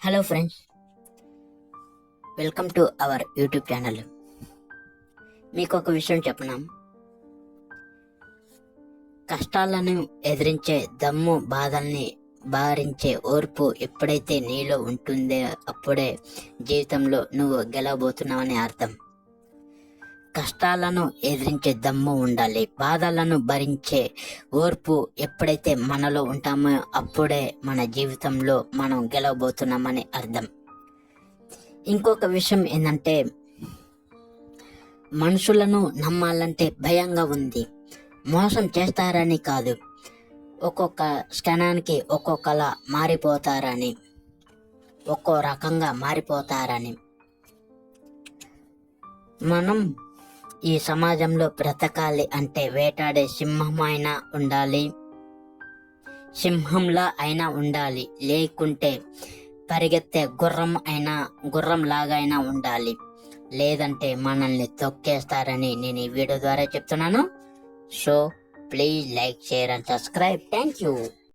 Hello friends welcome to our YouTube channel మీకు ఒక విషయం చెప్పనా కష్టాలను ఎదిరించే దమ్ము బాధల్ని భారించే ఓర్పు ఎప్పుడైతే నీలో ఉంటుందో అప్పుడే జీవితంలో నువ్వు గెలవబోతున్నావని అర్థం. కష్టాలను ఎదిరించే దమ్ము ఉండాలి. బాధలను భరించే ఓర్పు ఎప్పుడైతే మనలో ఉంటామో అప్పుడే మన జీవితంలో మనం గెలవబోతున్నామని అర్థం. ఇంకొక విషయం ఏంటంటే మనుషులను నమ్మాలంటే భయంగా ఉంది. మోసం చేస్తారని కాదు. ఒక్కొక్క క్షణానికి ఒక్కొక్కలా మారిపోతారని ఒక్కో రకంగా మారిపోతారని. మనం ఈ సమాజంలో బ్రతకాలి అంటే వేటాడే సింహం అయినా ఉండాలి. సింహంలా అయినా ఉండాలి. లేకుంటే పరిగెత్తే గుర్రం అయినా గుర్రం లాగైనా అయినా ఉండాలి. లేదంటే మనల్ని తొక్కేస్తారని నేను ఈ వీడియో ద్వారా చెప్తున్నాను. So please like share and subscribe thank you